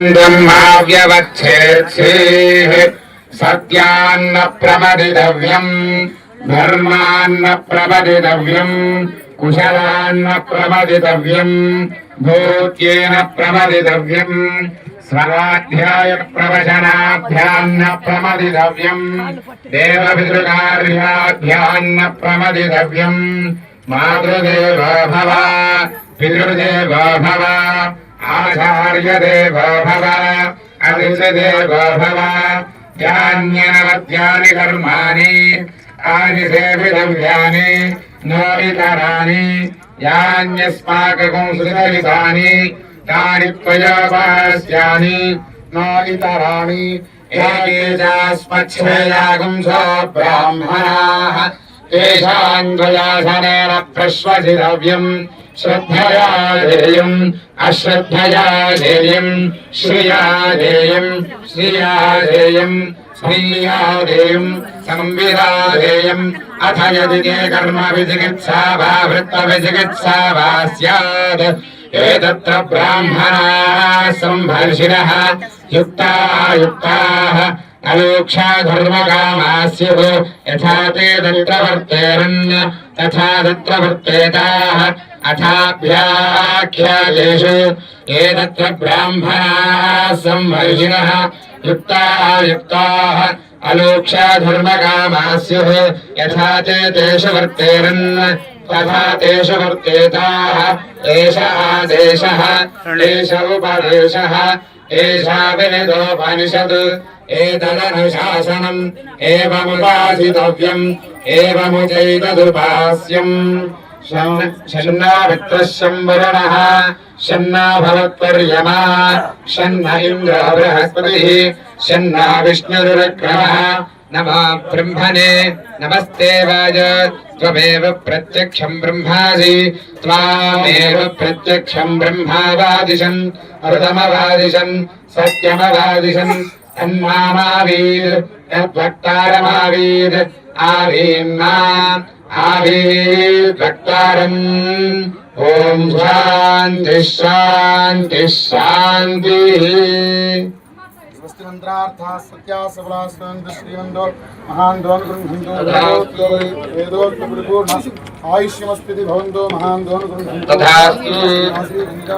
ब्रह्माव्यवच्छेत्सेः सत्यान्न प्रमदितव्यम् धर्मान्न प्रमदितव्यम् कुशलान्न प्रमदितव्यम् भूत्येन प्रमदितव्यम् स्वाध्याय प्रवचनाभ्यान्न प्रमदितव्यम् देवपितृकार्याभ्यान्न प्रमदितव्यम् मातृदेवो भव पितृदेवो भव आचार्यदेवो भव अतिथिदेवो भव यान्यनवद्यानि कर्माणि तानि सेवितव्यानि न इतराणि यान्यस्माकं सुदरितानि तानि त्वयोपास्यानि न इतराणि एके चास्मच्छेयागुंसो ब्राह्मणाः तेषाम् त्वयासनेन प्रश्वसितव्यम् श्रद्धया देयम् अश्रद्धया देयम् श्रिया देयम् श्रिया देयम् स्त्रिया देयम् संविदा देयम् अथ यदि ते कर्म विचिकित्सा वा वृत्तविचिकित्सा वा स्यात् एतत्र ब्राह्मणाः सम्भर्षिणः युक्ता युक्ताः अलोक्षा धर्मकामास्युः यथा ते तथा तत्र वर्तेताः अथाभ्याख्यातेषु ये तत्र ब्राह्मणाः संवर्षिणः युक्ताः युक्ताः अलोक्षा यथा ते तेषु वर्तेरन् तथा तेषु वर्तेताः एष आदेशः एष उपदेशः एषा वेदोपनिषत् एतदनुशासनम् एवमुपासितव्यम् एवमुचैतदुपास्यम्। शन्ना वित्रश्यम् वरुणः शन्ना भवत्पर्यमा शन्न इन्द्र बृहस्पतिः शन्ना विष्णुरुक्रमः नमो ब्रह्मणे नमस्ते वाज त्वमेव प्रत्यक्षम् ब्रह्मासि। त्वामेव प्रत्यक्षम् ब्रह्मावादिशन्। ऋतमवादिशन् सत्यमवादिशन्। तन्मामावीर् यद्वक्तारमावीर् आवीन्ना आवीर्वक्तारम् ॐ शान्तिः शान्तिः शान्तिः स्वस्तिमन्त्रार्थाः सत्या सबलास्वन्त श्रीमन्दो महान्दोन् गृह्णन्तु वेदोक्तपरिपूर्ण आयुष्यमस्तिति भवन्तो महान्दोन् गृह्णन्तु तथास्तु। श्रीगङ्गा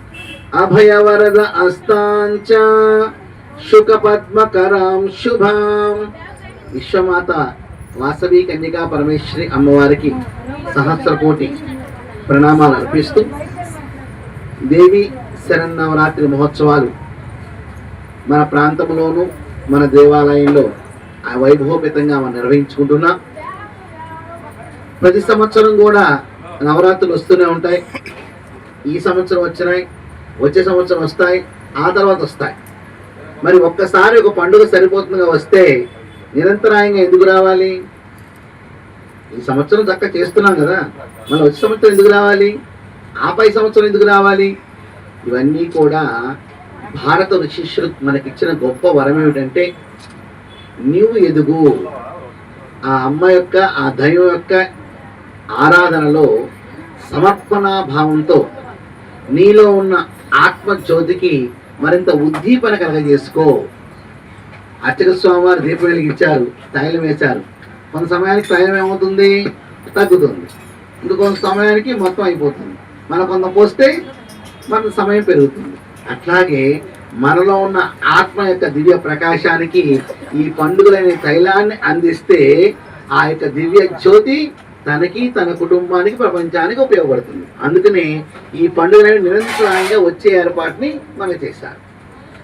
అభయవరద అస్తాంచ శుకపద్మకరాం శుభాం విశ్వమాత వాసవి కన్యకా పరమేశ్వరి అమ్మవారికి సహస్ర కోటి ప్రణామాలు అర్పిస్తూ దేవి శరన్నవరాత్రి మహోత్సవాలు మన ప్రాంతంలోనూ మన దేవాలయంలో ఆ మనం నిర్వహించుకుంటున్నాం. ప్రతి సంవత్సరం కూడా నవరాత్రులు వస్తూనే ఉంటాయి. ఈ సంవత్సరం వచ్చినాయి. వచ్చే సంవత్సరం వస్తాయి ఆ తర్వాత వస్తాయి. మరి ఒక్కసారి ఒక పండుగ సరిపోతుందిగా వస్తే నిరంతరాయంగా ఎందుకు రావాలి? ఈ సంవత్సరం చక్క చేస్తున్నాం కదా మళ్ళీ వచ్చే సంవత్సరం ఎందుకు రావాలి? ఆ పై సంవత్సరం ఎందుకు రావాలి? ఇవన్నీ కూడా భారత శిష్యులు మనకిచ్చిన గొప్ప వరం ఏమిటంటే నీవు ఎదుగు. ఆ అమ్మ యొక్క ఆ దైవం యొక్క ఆరాధనలో సమర్పణా భావంతో నీలో ఉన్న ఆత్మ జ్యోతికి మరింత ఉద్దీపన కలగజేసుకో. అర్చక స్వామివారు దీపం వెలిగించారు తైలం వేశారు. కొంత సమయానికి తైలం ఏమవుతుంది? తగ్గుతుంది. ఇంకొంత సమయానికి మొత్తం అయిపోతుంది. మన కొంత పోస్తే మన సమయం పెరుగుతుంది. అట్లాగే మనలో ఉన్న ఆత్మ యొక్క దివ్య ప్రకాశానికి ఈ పండుగలనే తైలాన్ని అందిస్తే ఆ యొక్క దివ్య జ్యోతి తనకి తన కుటుంబానికి ప్రపంచానికి ఉపయోగపడుతుంది. అందుకనే ఈ పండుగలని నిరంతరాయంగా వచ్చే ఏర్పాటుని మనం చేశారు.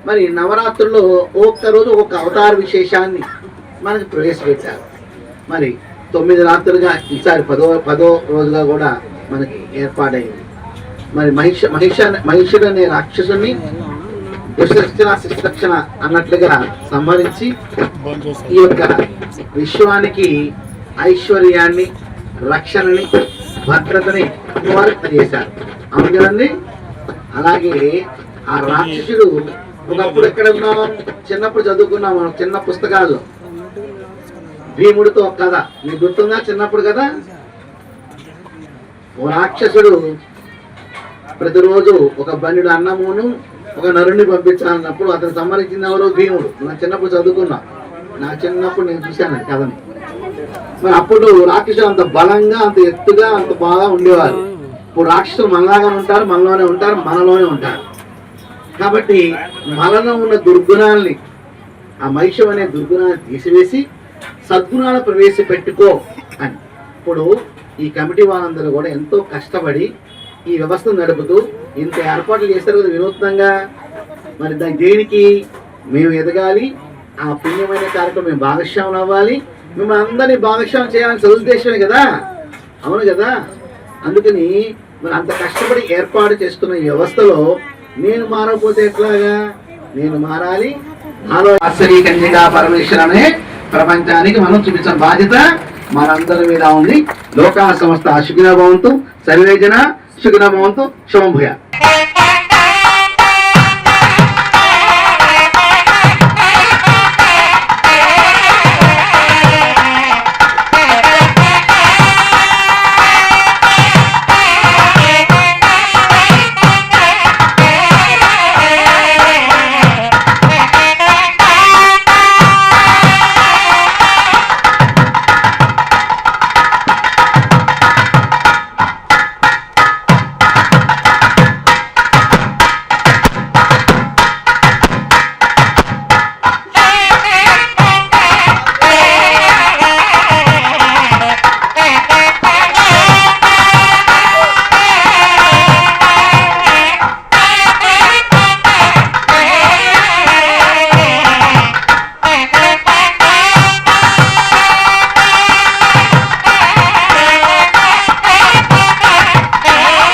మరి నవరాత్రుల్లో ఒక్క రోజు ఒక్కొక్క అవతార విశేషాన్ని మనకి ప్రవేశపెట్టారు. మరి తొమ్మిది రాత్రులుగా ఈసారి పదో పదో రోజుగా కూడా మనకి ఏర్పాటైంది. మరి మహిష మహిష మహిషుడు అనే రాక్షసుని దుశరక్షణ శిశురక్షణ అన్నట్లుగా సంహరించి ఈ యొక్క విశ్వానికి ఐశ్వర్యాన్ని రక్షణని భద్రతని వారు చేశారు అవును కదండి? అలాగే ఆ రాక్షసుడు ఒకప్పుడు ఎక్కడ ఉన్నాం? చిన్నప్పుడు చదువుకున్నాం. మనం చిన్న పుస్తకాల్లో భీముడితో ఒక కథ. మీకు గుర్తుందా? చిన్నప్పుడు కదా? ఓ రాక్షసుడు ప్రతిరోజు ఒక బండిడు అన్నమును ఒక నరుణ్ణి పంపించాలన్నప్పుడు అతను సంబంధించిన ఎవరో? భీముడు. నా చిన్నప్పుడు చదువుకున్నా. నా చిన్నప్పుడు నేను చూశాను కథని. మరి అప్పుడు రాక్షసులు అంత బలంగా అంత ఎత్తుగా అంత బాగా ఉండేవారు. ఇప్పుడు రాక్షసులు మనలాగానే ఉంటారు మనలోనే ఉంటారు మనలోనే ఉంటారు. కాబట్టి మనలో ఉన్న దుర్గుణాలని ఆ మహిషం అనే దుర్గుణాన్ని తీసివేసి సద్గుణాలు ప్రవేశపెట్టుకో అని. ఇప్పుడు ఈ కమిటీ వాళ్ళందరూ కూడా ఎంతో కష్టపడి ఈ వ్యవస్థను నడుపుతూ ఇంత ఏర్పాట్లు చేస్తారు కదా వినూత్నంగా. మరి దాని దేనికి? మేము ఎదగాలి. ఆ పుణ్యమైన కార్యక్రమం మేము భాగస్వాములు అవ్వాలి. మిమ్మల్ని అందరినీ భాగస్వామ్యం చేయాలని సదుద్దేశమే కదా? అవును కదా? అందుకని మరి అంత కష్టపడి ఏర్పాటు చేసుకున్న వ్యవస్థలో నేను మారకపోతే ఎట్లాగా? నేను మారాలి. నాలో ఆశ్చర్య కన్యగా పరమేశ్వర అనే ప్రపంచానికి మనం చూపించిన బాధ్యత మనందరి మీద ఉంది. లోకా సంస్థ సుఖిన భవంతు. సర్వేజన సుఖిన భవంతు. శుభం